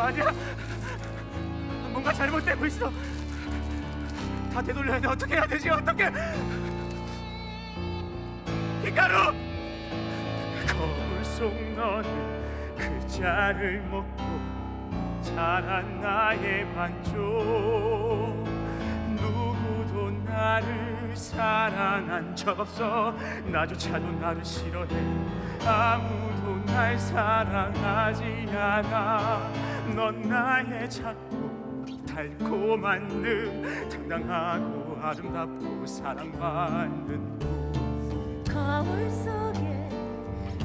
아니야. 뭔가 잘못되고 있어. 다 되돌려야 돼. 어떻게 해야 되지? 어떻게? 히카루! 거울 속 너는 그 자를 먹고 자란 나의 반쪽 누구도 나를 사랑한 적 없어 나조차도 나를 싫어해 아무도 날 사랑하지 않아 넌 나의 작고 달콤한 듯 당당하고 아름답고 사랑받는 꿈 거울 속에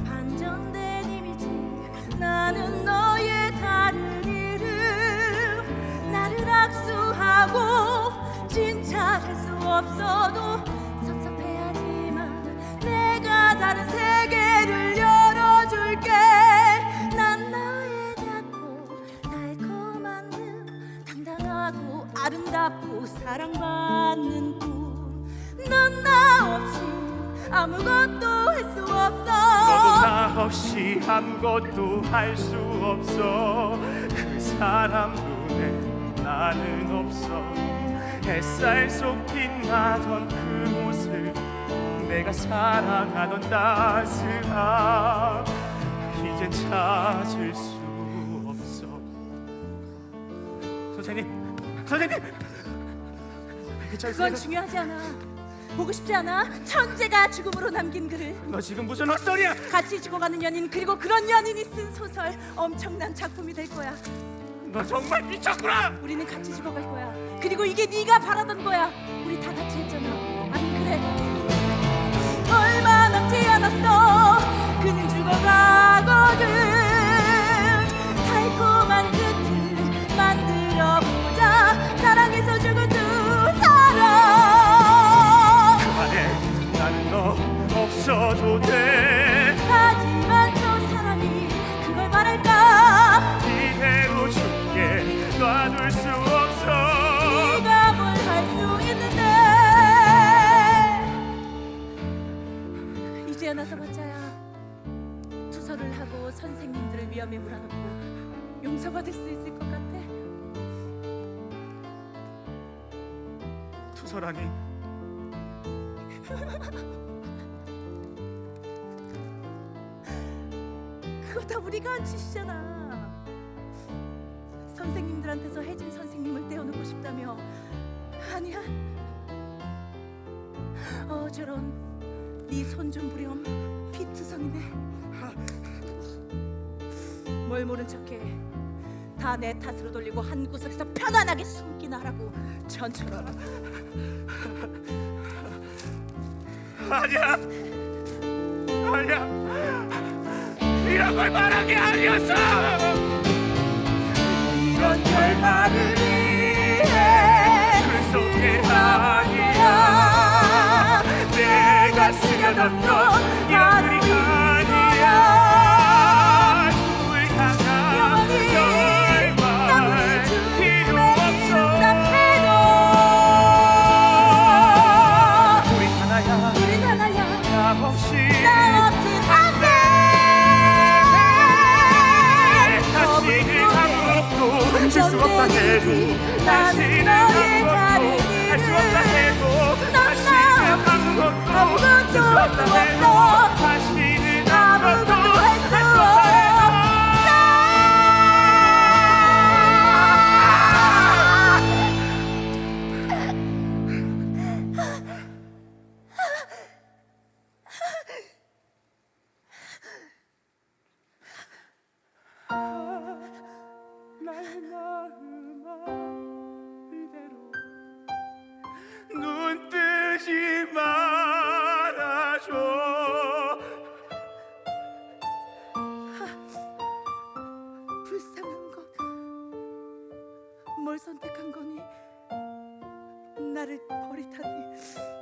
반전된 이미지 나는 너의 다른 이름. 나를 악수하고 진짜 살수 없어도 아름답고 사랑받는 꿈넌 나 없이 아무것도 할 수 없어. 너도 나 없이 아무것도 할 수 없어. 그 사람 눈에 나는 없어. 햇살 속 빛나던 그 모습 내가 사랑하던 따스함. 이젠 찾을 수 없어. 선생님 선생님! 그건 중요하지 않아. 보고 싶지 않아. 천재가 죽음으로 남긴 글을 너 지금 무슨 헛소리야? 같이 죽어가는 연인 그리고 그런 연인이 쓴 소설. 엄청난 작품이 될 거야. 너 정말 미쳤구나! 우리는 같이 죽어갈 거야. 그리고 이게 네가 바라던 거야. 우리 다 같이 했잖아. 안 그래? 얼마 남지 않았어. 그는 죽어가 용서받을 수 있을 것 같아. 투서라니 그거 다 우리가 한 짓이잖아. 선생님들한테서 혜진 선생님을 떼어놓고 싶다며. 아니야. 어 저런 네 손 좀 부렴 피투성이네 뭘 모른 척해. 다 내 탓으로 돌리고 한 구석에서 편안하게 숨기나 하라고 전처럼. 아니야. 아니야. 이런 걸 말한 게 아니었어. 이런 결말을 위해 그 속에 아니야 내가 스며든 건 해도 다시는 아무것도 할 수 없다 해도 다시는 아무것도 할수 없다 해도 불쌍한 것. 뭘 선택한 거니? 나를 버리다니.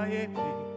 나의 비